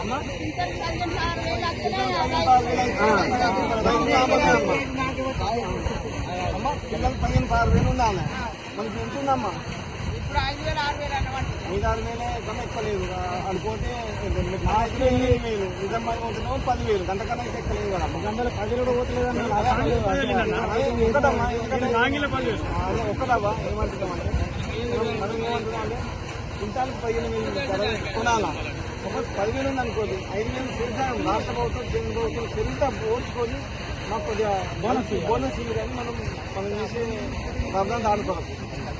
అమ్మ పిల్లలు పదిహేను పదహారు వేలు ఉండాలి మనకి ఎంత ఉందమ్మా ఇప్పుడు ఐదు వేలు ఆరు వేలు అన్నమాట ఐదు ఆరు వేలే కన్నా ఎక్కలేదు అనుకోతే నాలుగు వేలు ఎనిమిది వేలు నిజం పోతున్నాము పదివేలు గంటకన్నా ఇంకా ఎక్కలేదు కదా గంటలు పది కూడా పోతలేదు ఒకటమ్మా అదే ఒకటవ్వా ఏమంటున్నామంటే మనం ఏమంటున్నాం అంటే కుంటాలకు పదిహేను వేలు కొనాలా సపోజ్ పదివేలు ఉంది అనుకోండి. ఐదు వేలు పెరిగా రాష్ట్ర ప్రభుత్వం కేంద్ర ప్రభుత్వం పెరిగితే ఓర్చుకొని మాకు కొద్దిగా బోనస్ బోనస్ ఇల్లు కానీ మనం మనం చేసే ప్రాబ్లం దాడుకోవడం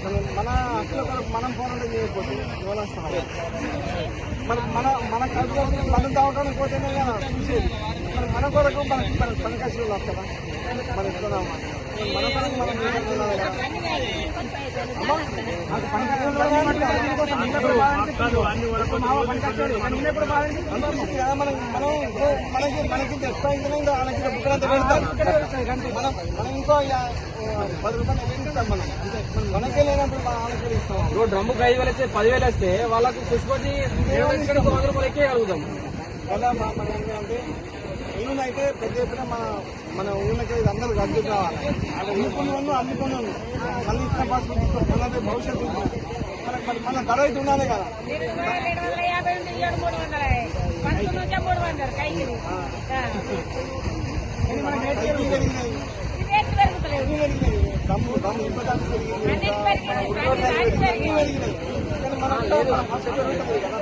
మనం మన అక్కడ కొరకు మనం పోరాటం చేయకపోతే ఎవరు వస్తారు మన మన మన కడుపు మనం తాగడానికి పోతేనే కదా చూసేది మరి మన కొరకు మన మన పనికాసి వస్తారా? మన ఇస్తున్నాం మన కొరకు మనం నిలబడాలి నాకు పనికాసి మనకి మనకి ఎక్కువ అయితే ఇంకా బుక్కలంతా పెడతాం మనం మనం ఇంకో పది రూపాయలు ఎక్కిస్తాం మనం అంతే మనకే లేనప్పుడు మనం ఇస్తాం ఇప్పుడు డ్రమ్ముకి ఐదు వేలు వస్తే పదివేలు వస్తే వాళ్ళకు పుష్పతి వంద రూపాయలు ఎక్కేయగలుగుతాం వల్ల ఏంటంటే ఇల్లును అయితే పెద్ద ఎత్తున మన మన ఊళ్ళకి అందరూ రద్దు కావాలి అమ్ముకుని వాళ్ళు అమ్ముకుని వాళ్ళు మళ్ళీ ఇచ్చిన పాస్ భవిష్యత్తు మనకి మరి మన ధర అయితే ఉండాలి కదా. దమ్ము దమ్ము కదా.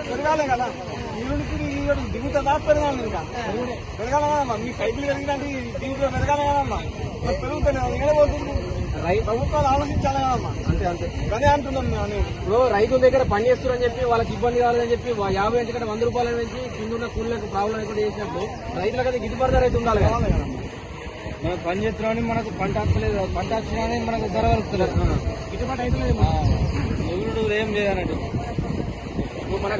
పెరగాలి కదా ఇరుడికి ఇరుడు దిగుతుందా పెరగాలి ఇంకా పెరగాలి కదమ్మా మీ పైపులు పెరిగినట్టు దీంట్లో పెరగాలి కదమ్మా పెరుగుతుంది ఏడబోతుంది ప్రభుత్వాలు ఆలోచించాలి కదమ్మా అంతే అంతే. అదే అంటున్నాం ఇప్పుడు రైతుల దగ్గర పని చేస్తున్నారని చెప్పి వాళ్ళకి ఇబ్బంది కావాలని చెప్పి యాభై నుంచి కంటే వంద రూపాయల నుంచి కింద ఉన్న కూలీలకు ప్రాబ్లం కూడా చేసినప్పుడు రైతులకు అది గిట్టుబాటు ధర అయితే ఉండాలి కదా. మనం పని చేస్తున్నామని మనకు పంట వస్తలేదు పంట వచ్చినా మనకు ధర వస్తలేదు గిట్టుబాటు అయితే ఎవరు ఏం లేదన్నట్టు ఇప్పుడు మన